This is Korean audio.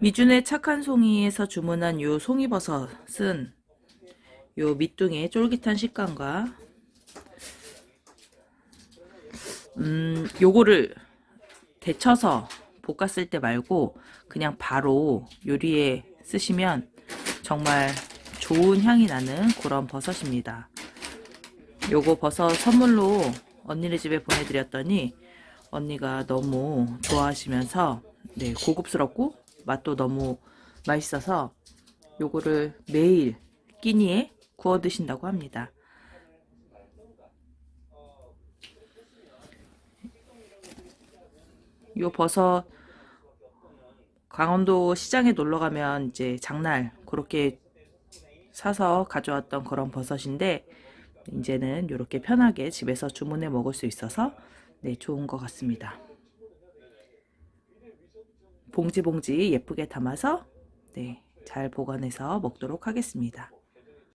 미준의 착한 송이에서 주문한 요 송이버섯은 요 밑둥의 쫄깃한 식감과 음 요거를 데쳐서 볶았을 때 말고 그냥 바로 요리에 쓰시면 정말 좋은 향이 나는 그런 버섯입니다. 요거 버섯 선물로 언니네 집에 보내드렸더니 언니가 너무 좋아하시면서 네, 고급스럽고 맛도 너무 맛있어서 요거를 매일 끼니에 구워 드신다고 합니다. 요 버섯 강원도 시장에 놀러 가면 이제 장날 그렇게 사서 가져왔던 그런 버섯인데 이제는 이렇게 편하게 집에서 주문해 먹을 수 있어서 네, 좋은 것 같습니다. 봉지 봉지 예쁘게 담아서 네, 잘 보관해서 먹도록 하겠습니다.